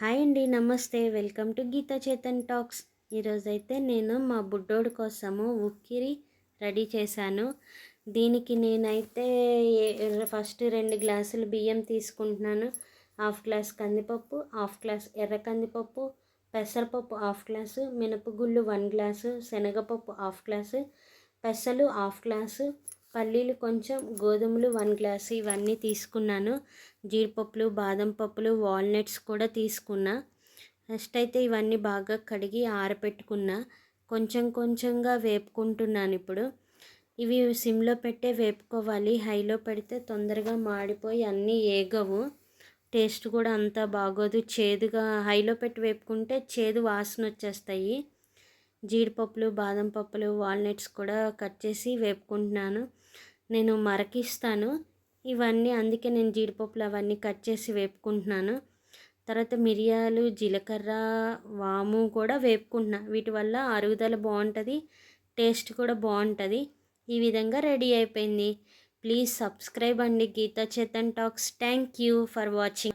Hi అండి నమస్తే. Welcome to Geetha Chetan talks. ఈరోజైతే నేను మా బుడ్డోడు కోసము ఉక్కిరి రెడీ చేశాను. దీనికి నేనైతే ఫస్ట్ రెండు గ్లాసులు బియ్యం తీసుకుంటున్నాను. హాఫ్ గ్లాస్ కందిపప్పు హాఫ్ గ్లాస్ ఎర్ర కందిపప్పు పెసరపప్పు హాఫ్ గ్లాసు మినపగుళ్ళు వన్ గ్లాసు శనగపప్పు హాఫ్ గ్లాసు పెసలు హాఫ్ గ్లాసు పల్లీలు కొంచెం గోధుమలు వన్ గ్లాస్ ఇవన్నీ తీసుకున్నాను. జీడిపప్పులు బాదం పప్పులు వాల్నట్స్ కూడా తీసుకున్నా. ఫస్ట్ అయితే ఇవన్నీ బాగా కడిగి ఆరపెట్టుకున్నా. కొంచెం కొంచెంగా వేపుకుంటున్నాను ఇప్పుడు. ఇవి సిమ్లో పెట్టే వేపుకోవాలి. హైలో పెడితే తొందరగా మాడిపోయి అన్నీ ఏగవు. టేస్ట్ కూడా అంత బాగోదు. చేదుగా హైలో పెట్టి వేపుకుంటే చేదు వాసన వచ్చేస్తాయి జీడిపప్పులు బాదం పప్పులు వాల్నట్స్ కూడా కట్ చేసి వేపుకుంటున్నాను. నేను మరకిస్తాను. ఇవన్నీ అందుకే నేను జీడిపప్పులు అవన్నీ కట్ చేసి వేపుకుంటున్నాను. తర్వాత మిరియాలు జీలకర్ర వాము కూడా వేపుకుంటున్నా. వీటి వల్ల అరుగుదల బాగుంటుంది టేస్ట్ కూడా బాగుంటుంది. ఈ విధంగా రెడీ అయిపోయింది. ప్లీజ్ సబ్స్క్రైబ్ అండి Geetha Chetan talks. Thank you for watching.